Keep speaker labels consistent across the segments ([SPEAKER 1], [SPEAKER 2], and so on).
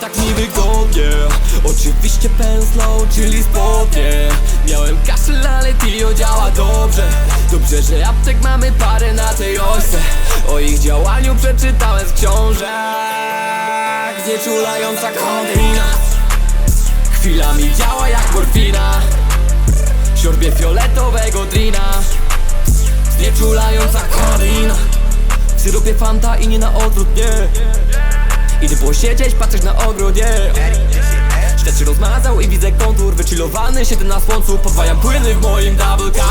[SPEAKER 1] Tak niewygodnie Oczywiście pęslą, czyli spodnie. Miałem kaszel, ale Tilio działa dobrze. Dobrze, że aptek mamy parę na tej ośce. O ich działaniu przeczytałem z książek Znieczulająca kodeina Chwilami działa jak morfina. Siorbie fioletowego drina Znieczulająca kodeina w syropie fanta i nie na odwrót, nie. Idę posiedzieć, patrzeć na ogród, nie. Sztet się rozmazał i widzę kontur Wychillowany, siedzę na słońcu. Podwajam płyny w moim double cup.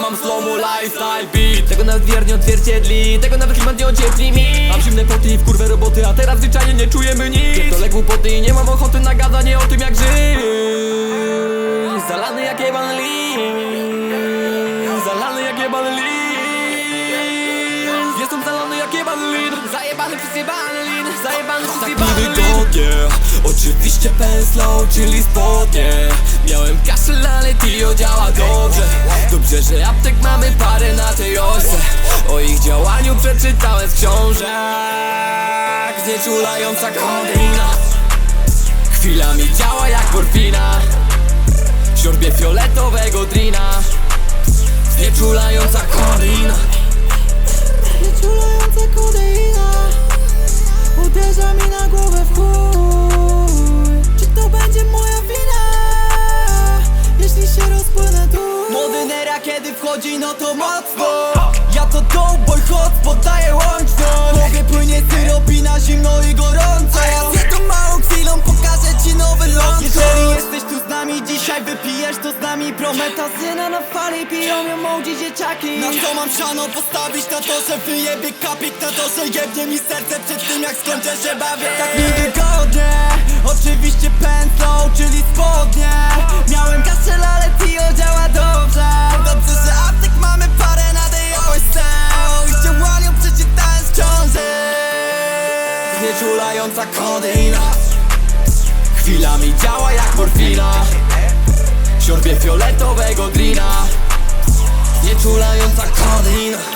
[SPEAKER 1] Mam slow lifestyle beat. Tego nawet wiernie odzwierciedli Tego nawet klimat nie ociepli mi. Mam zimne poty i w kurwę roboty A teraz zwyczajnie nie czujemy nic. Pierdolę głupoty i nie mam ochoty na gadanie o tym jak żyć. Zalany jak Zajebany przez jebany lin Zajebany lin. wygodnie Oczywiście pęslą, czyli spodnie. Miałem kaszel, ale Tilio działa dobrze. Dobrze, że aptek mamy parę na tej ośce O ich działaniu przeczytałem z książek Znieczulająca kodeina Chwilami działa jak morfina. Siorbie fioletowego drina. Znieczulająca kodeina
[SPEAKER 2] Uderza mi na głowę w chuj. Czy to będzie moja wina? Jeśli się rozpłynę tu. Młody nera kiedy wchodzi no to mocno. Ja to doughboy hot, poddaję łączność. W głowie płynie syrop i na zimno i gorąco nami Prometazyna na fali, piją ją młodzi dzieciaki. Na co mam siano postawić? Na to, że wyjebie kapik Na to, że jebnie mi serce przed tym jak skończę się bawię. Tak mi wygodnie, oczywiście pętlą, czyli spodnie. Miałem kaszel, ale Tio działa dobrze. Dobrze, że aptek mamy parę na tej ośce O ich działaniu przeczytałem z książek
[SPEAKER 1] Znieczulająca kodeina Chwilami działa jak morfina Siorbie fioletowego drina. Znieczulająca kodeina